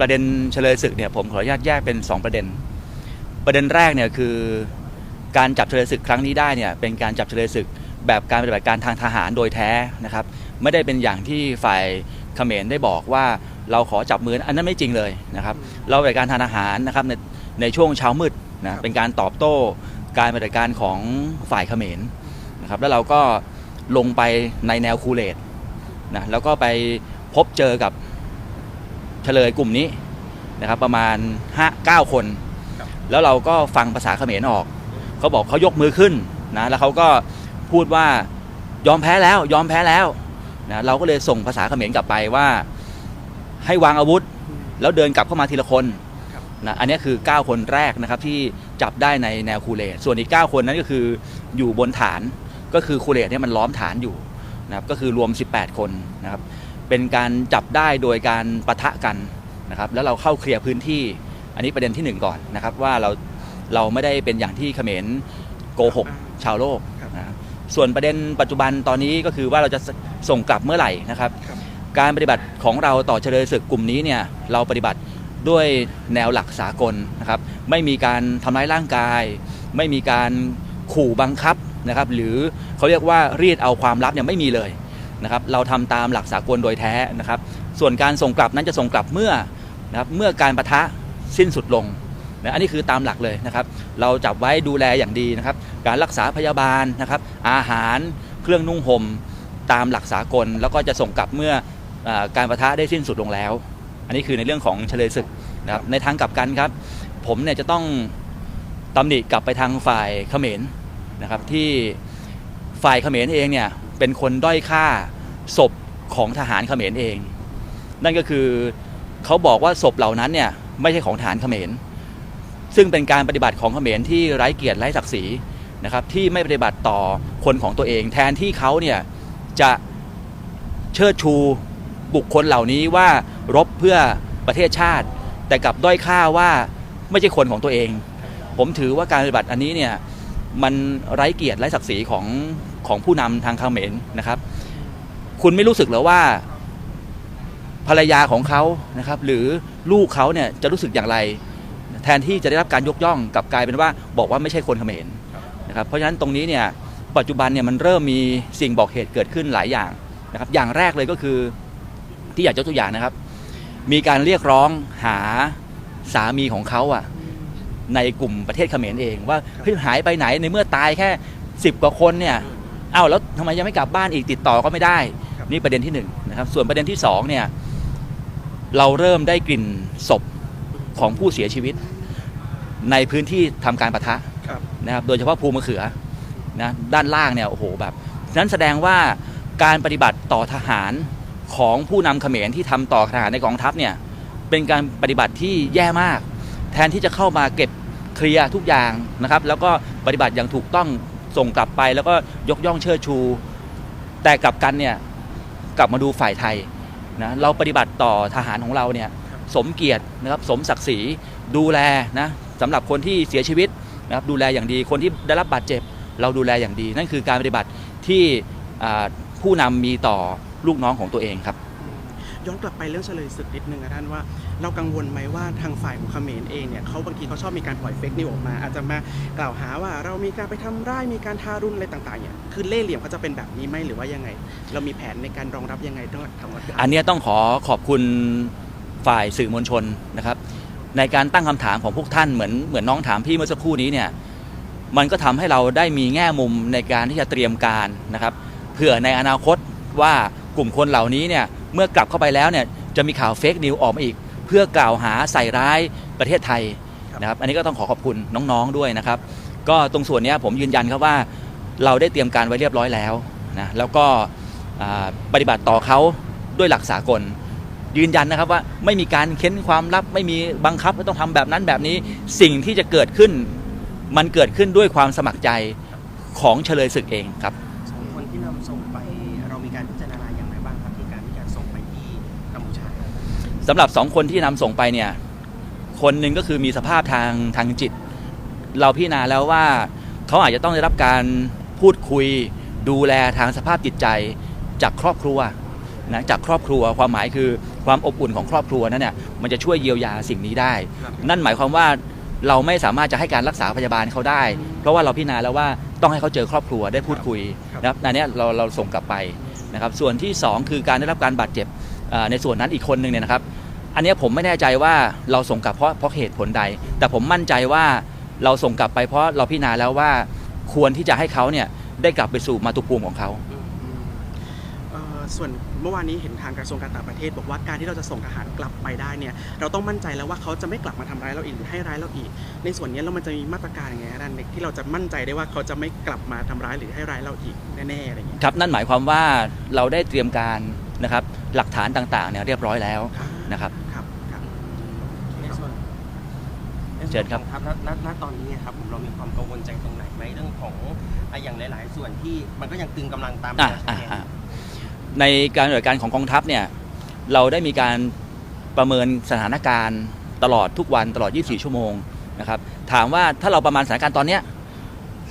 ประเด็นเฉลยศึกเนี่ยผมขออนุญาตแยกเป็น 2 ประเด็น ประเด็นแรกเนี่ยคือการจับเฉลยศึกครั้งนี้ได้เนี่ยเป็นการจับเฉลยศึกแบบการปฏิบัติการทางทหารโดยแท้นะครับ ไม่ได้เป็นอย่างที่ฝ่ายเขมรได้บอกว่าเราขอจับมืออันนั้นไม่จริงเลยนะครับ เราปฏิบัติการทางทหารนะครับในในช่วงเช้ามืดนะเป็นการตอบโต้การปฏิบัติการของฝ่ายเขมรนะครับแล้วเราก็ลงไปในแนวคูเลตนะแล้วก็ไปพบเจอกับ เฉลยกลุ่มนี้นะครับประมาณ5 9คนครับแล้วเราก็ฟังภาษาเขมรออก เขาบอกเขายกมือขึ้นนะแล้วเขาก็พูดว่ายอมแพ้แล้วยอมแพ้แล้วนะเราก็เลยส่งภาษาเขมรกลับไปว่า ให้วางอาวุธ แล้วเดินกลับเข้ามาทีละคนครับนะอันนี้คือ 9 คนแรกนะครับที่จับได้ในแนวคูเลตส่วนอีก 9 คนนั้นก็คืออยู่บนฐานก็คือคูเลตเนี่ยมันล้อมฐานอยู่นะครับก็คือรวม 18 คนนะครับ เป็นการจับได้โดยการปะทะกันนะครับแล้วเราเข้าเคลียร์พื้นที่ อันนี้ประเด็นที่หนึ่งก่อนนะครับว่าเราเราไม่ได้เป็นอย่างที่เขมรโกหกชาวโลกครับนะครับส่วนประเด็นปัจจุบันตอนนี้ก็คือว่าเราจะส่งกลับเมื่อไหร่นะครับครับการปฏิบัติของเราต่อเฉลยศึกกลุ่มนี้เนี่ยเราปฏิบัติด้วยแนวหลักสากลนะครับไม่มีการทำร้ายร่างกาย ไม่มีการขู่บังคับนะครับหรือเขาเรียกว่ารีดเอาความลับเนี่ยไม่มีเลย นะครับเราทำตามหลักสากลโดยแท้นะครับ ส่วนการส่งกลับนั้นจะส่งกลับเมื่อนะครับเมื่อการประทะสิ้นสุดลงนะอันนี้คือตามหลักเลยนะครับ เราจับไว้ดูแลอย่างดีนะครับ การรักษาพยาบาลนะครับ อาหารเครื่องนุ่งห่มตามหลักสากล แล้วก็จะส่งกลับเมื่ออการประทะได้สิ้นสุดลงแล้ว อันนี้คือในเรื่องของเฉลยศึกนะครับในทางกลับกันครับ ผมเนี่ยจะต้องตำหนิกลับไปทางฝ่ายเขมรนะครับที่ฝ่ายเขมรเองเนี่ย เป็นคนด้อยค่าศพของทหารเขมรเอง นั่นก็คือเขาบอกว่าศพเหล่านั้นเนี่ยไม่ใช่ของทหารเขมร ซึ่งเป็นการปฏิบัติของเขมรที่ไร้เกียรติไร้ศักดิ์ศรีนะครับที่ไม่ปฏิบัติต่อคนของตัวเอง แทนที่เขาเนี่ยจะเชิดชูบุคคลเหล่านี้ว่ารบเพื่อประเทศชาติ แต่กลับด้อยค่าว่าไม่ใช่คนของตัวเอง ผมถือว่าการปฏิบัติอันนี้เนี่ย มันไร้เกียรติไร้ศักดิ์ศรีของของผู้นำทางเขมรนะครับ คุณไม่รู้สึกหรือว่า ภรรยาของเขานะครับ หรือลูกเขาเนี่ยจะรู้สึกอย่างไร แทนที่จะได้รับการยกย่องกับกลายเป็นว่า บอกว่าไม่ใช่คนเขมรนะครับ เพราะฉะนั้นตรงนี้เนี่ยปัจจุบันเนี่ยมันเริ่มมีสิ่งบอกเหตุเกิดขึ้นหลายอย่างนะครับ อย่างแรกเลยก็คือที่อยากยกตัวอย่างนะครับ มีการเรียกร้องหาสามีของเขาอะ ในกลุ่มประเทศเขมรเองว่าเฮ้ยหายไปไหนในเมื่อตายแค่สิบกว่าคนเนี่ยอ้าวแล้วทำไมยังไม่กลับบ้านอีกติดต่อก็ไม่ได้ครับนี่ประเด็นที่หนึ่งนะครับส่วนประเด็นที่สองเนี่ยเราเริ่มได้กลิ่นศพของผู้เสียชีวิต ในพื้นที่ทำการประทะครับนะครับโดยเฉพาะภูมะเขือนะด้านล่างเนี่ยโอ้โหแบบ นั้นแสดงว่าการปฏิบัติต่อทหารของผู้นำเขมรที่ทำต่อทหารในกองทัพเนี่ยเป็นการปฏิบัติที่แย่มาก แทนที่จะเข้ามาเก็บ เคลียร์ทุกอย่างนะครับ แล้วก็ปฏิบัติอย่างถูกต้องส่งกลับไป แล้วก็ยกย่องเชิดชู แต่กลับกันเนี่ยกลับมาดูฝ่ายไทยนะเราปฏิบัติต่อทหารของเราเนี่ยสมเกียรตินะครับสมศักดิ์ศรีดูแลนะสำหรับคนที่เสียชีวิตนะครับดูแลอย่างดีคนที่ได้รับบาดเจ็บ เราดูแลอย่างดี นั่นคือการปฏิบัติที่ผู้นำมีต่อลูกน้องของตัวเองครับย้อนกลับไปเรื่องเฉลยศึกนิดนึงนะท่านว่า เรากังวลไหมว่าทางฝ่ายของเขมรเองเนี่ยเขาบางทีเขาชอบมีการปล่อยเฟกนิวออกมา อาจจะมากล่าวหาว่าเรามีการไปทำร้ายมีการทารุณอะไรต่างๆเนี่ยคือเล่ห์เหลี่ยมเขาจะเป็นแบบนี้ไหมหรือว่ายังไง เรามีแผนในการรองรับยังไงต้องทำอันนี้ต้องขอขอบคุณฝ่ายสื่อมวลชนนะครับ ในการตั้งคำถามของพวกท่านเหมือนเหมือนน้องถามพี่เมื่อสักครู่นี้เนี่ยมันก็ทำให้เราได้มีแง่มุมในการที่จะเตรียมการนะครับเผื่อในอนาคตว่ากลุ่มคนเหล่านี้เนี่ยเมื่อกลับเข้าไปแล้วเนี่ยจะมีข่าวเฟกนิวออกมาอีก พื่อกล่าวหาใส่ร้ายประเทศไทยนะครับอันนี้ก็ต้องขอขอบคุณน้องๆด้วยนะครับ ก็ตรงส่วนเนี้ยผมยืนยันครับว่าเราได้เตรียมการไว้เรียบร้อยแล้วนะแล้วก็อ่าปฏิบัติต่อเขาด้วยหลักสากล ยืนยันนะครับว่าไม่มีการเค้นความลับไม่มีบังคับว่าต้องทำแบบนั้นแบบนี้สิ่งที่จะเกิดขึ้น มันเกิดขึ้นด้วยความสมัครใจของเฉลยศึกเองครับ สำหรับสองคนที่นำส่งไปเนี่ย คนหนึ่งก็คือมีสภาพทางทางจิต เราพิจารณาแล้วว่าเขาอาจจะต้องได้รับการพูดคุย ดูแลทางสภาพจิตใจจากครอบครัวนะจากครอบครัวความหมายคือความอบอุ่นของครอบครัวนั้นเนี่ยมันจะช่วยเยียวยาสิ่งนี้ได้ นั่นหมายความว่าเราไม่สามารถจะให้การรักษาพยาบาลเขาได้ เพราะว่าเราพิจารณาแล้วว่าต้องให้เขาเจอครอบครัวได้พูดคุยคนะครับอันนี้เราเราส่งกลับไปนะครับส่วนที่สองคือการได้รับการบาดเจ็บ ในส่วนนั้นอีกคนหนึ่งเนี่ยนะครับ อันเนี้ยผมไม่แน่ใจว่าเราส่งกลับเพราะเพราะเหตุผลใด แต่ผมมั่นใจว่าเราส่งกลับไปเพราะเราพิจารณาแล้วว่าควรที่จะให้เขาเนี่ยได้กลับไปสู่มาตุภูมิของเขาเอ่อส่วนเมื่อวานนี้เห็นทางกระทรวงการต่างประเทศ บอกว่าการที่เราจะส่งทหารกลับไปได้เนี่ยเราต้องมั่นใจแล้วว่าเขาจะไม่กลับมาทำร้ายเราอีกหรือให้ร้ายเราอีก ในส่วนนี้เรามันจะมีมาตรการยังไงฮะท่านที่เราจะมั่นใจได้ว่าเขาจะไม่กลับมาทำร้ายหรือให้ร้ายเราอีกแน่ๆอะไรอย่างเงี้ยครับนั่นหมายความว่าเราได้เตรียมการ นะครับหลักฐานต่างๆเนี่ยเรียบร้อยแล้วนะครับ ครับครับในส่วนเชิญครับครับณณณตอนนี้ครับผมเรามีความกังวลใจตรงไหนไหมเรื่องของอะอย่างหลาย ๆ ส่วนที่มันก็ยังตึงกำลังตามอะแนวอะชายแดนอะในการปฏิบัติการของกองทัพเนี่ยเราได้มีการประเมินสถานการณ์ตลอดทุกวันตลอด 24 ชั่วโมงนะครับถามว่าถ้าเราประมาณสถานการณ์ตอนเนี้ย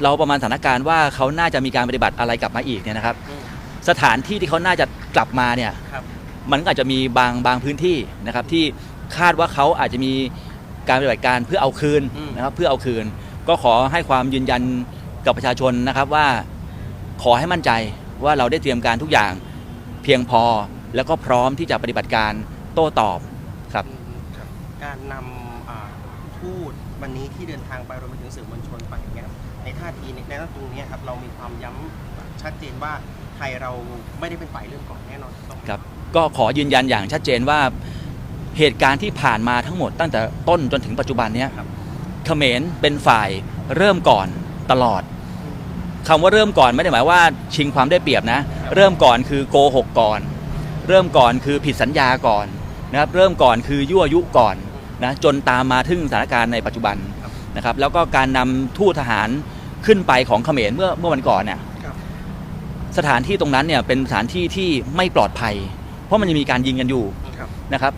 เราประมาณสถานการณ์ว่าเขาน่าจะมีการปฏิบัติอะไรกลับมาอีกเนี่ยนะครับ อืม สถานที่ที่เขาน่าจะกลับมาเนี่ยครับมันก็อาจจะมีบางบางพื้นที่นะครับที่คาดว่าเขาอาจจะมีการปฏิบัติการเพื่อเอาคืนอืมนะครับเพื่อเอาคืน ก็ขอให้ความยืนยันกับประชาชนนะครับว่าขอให้มั่นใจว่าเราได้เตรียมการทุกอย่างเพียงพอแล้วก็พร้อมที่จะปฏิบัติการโต้ตอบครับอืมการนำอ่าทูตวันนี้ที่เดินทางไปรวมไปถึงสื่อมวลชนไปอย่างเงี้ยครับในท่าทีในในตรงเนี้ยครับเรามีความย้ำชัดเจนว่า ไทยเราไม่ได้เป็นฝ่ายเรื่องก่อนแน่นอนต้องครับก็ขอยืนยันอย่างชัดเจนว่าเหตุการณ์ที่ผ่านมาทั้งหมดตั้งแต่ต้นจนถึงปัจจุบันเนี้ยครับเขมรเป็นฝ่ายเริ่มก่อนตลอดคำว่าเริ่มก่อนไม่ได้หมายว่าชิงความได้เปรียบนะ เริ่มก่อนคือโกหกก่อน เริ่มก่อนคือผิดสัญญาก่อนนะครับเริ่มก่อนคือยั่วยุก่อนนะจนตามมาถึงสถานการณ์ในปัจจุบันครับนะครับแล้วก็การนำทูตทหารขึ้นไปของเขมรเมื่อเมื่อวันก่อนเนี่ยครับ สถานที่ตรงนั้นเนี่ยเป็นสถานที่ที่ไม่ปลอดภัย เพราะมันยังมีการยิงกันอยู่ครับนะครับ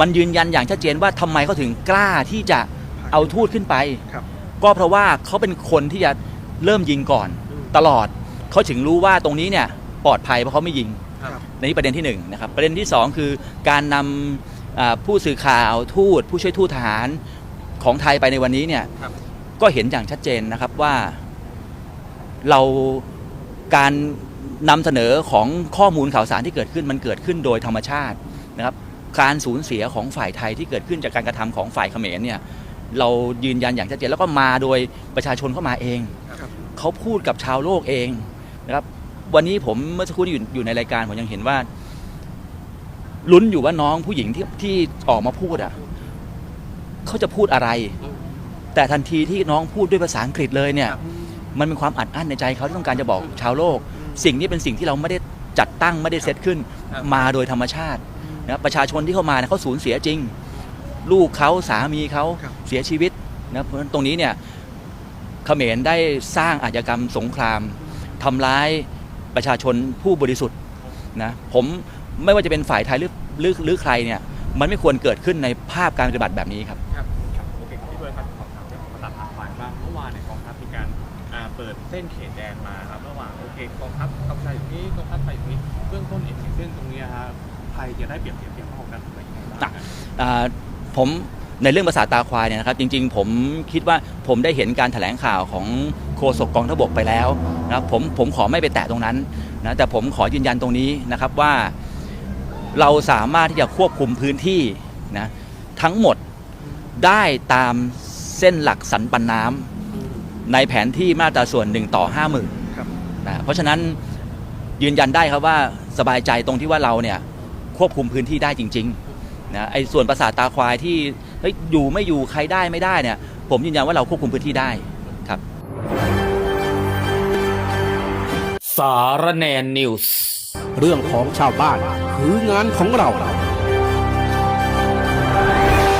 มันยืนยันอย่างชัดเจนว่าทำไมเขาถึงกล้าที่จะเอาทูตขึ้นไปครับก็เพราะว่าเขาเป็นคนที่จะเริ่มยิงก่อนอืมตลอดเขาถึงรู้ว่าตรงนี้เนี่ยปลอดภัยเพราะเขาไม่ยิงครับในนี้ประเด็นที่หนึ่งนะครับประเด็นที่สองคือการนำอ่าผู้สื่อข่าวทูต ผู้ช่วยทูตทหารของไทยไปในวันนี้เนี่ยครับก็เห็นอย่างชัดเจนนะครับว่าเราการ นำเสนอของข้อมูลข่าวสารที่เกิดขึ้นมันเกิดขึ้นโดยธรรมชาตินะครับการสูญเสียของฝ่ายไทยที่เกิดขึ้นจากการกระทำของฝ่ายเขมรเนี่ยเรายืนยันอย่างชัดเจนแล้วก็มาโดยประชาชนเข้ามาเอง เขาพูดกับชาวโลกเองนะครับวันนี้ผมเมื่อสักครู่อยู่อยู่ในรายการผมยังเห็นว่าลุ้นอยู่ว่าน้องผู้หญิงที่ที่ออกมาพูดอะเขาจะพูดอะไร แต่ทันทีที่น้องพูดด้วยภาษาอังกฤษเลยเนี่ย มันเป็นความอัดอั้นในใจเขาที่ต้องการจะบอกชาวโลก สิ่งนี้เป็นสิ่งที่เราไม่ได้จัดตั้งไม่ได้เซตขึ้นครับมาโดยธรรมชาตินะครับประชาชนที่เข้ามาเนี่ยเขาสูญเสียจริง ลูกเขาสามีเขาครับเสียชีวิตนะเพราะฉะนั้นตรงนี้เนี่ยเขมรได้สร้างอาชญากรรมสงครามทำร้ายประชาชนผู้บริสุทธิ์นะผมไม่ว่าจะเป็นฝ่ายไทยหรือหรือหรือใครเนี่ยมันไม่ควรเกิดขึ้นในภาพการปฏิบัติแบบนี้ครับครับโอเคครับพี่เบิร์ดครับขอถามเรื่องของภาษาฝ่ายบ้างเมื่อวานเนี่ยกองทัพมีการอ่าเปิดเส้นเขตแดนมาครับ ระหว่างโอเคกองทัพกัมพูชาอยู่นี้กองทัพไทยอยู่นี้เบื้องต้นเองเส้นตรงนี้ครับไทยจะได้เปรียบเทียบเทียบของกันถูกไหมยังไงบ้างผมในเรื่องภาษาตาควายเนี่ยนะครับจริงๆ ผมคิดว่าผมได้เห็นการแถลงข่าวของโฆษกกองทพบกไปแล้วนะครับผมผมขอไม่ไปแตะตรงนั้นนะแต่ผมขอยืนยันตรงนี้นะครับว่าเราสามารถที่จะควบคุมพื้นที่นะทั้งหมดได้ตามเส้นหลักสันปันน้ำในแผนที่มาตราส่วน1ต่อ5 0,000 นะเพราะฉะนั้นยืนยันได้ครับว่าสบายใจตรงที่ว่าเราเนี่ยควบคุมพื้นที่ได้จริงๆนะไอ้ส่วนประสาทตาควายที่เฮ้ยอยู่ไม่อยู่ใครได้ไม่ได้เนี่ย ผมยืนยันว่าเราควบคุมพื้นที่ได้ครับ สารแนนิวส์เรื่องของชาวบ้านคืองานของเรา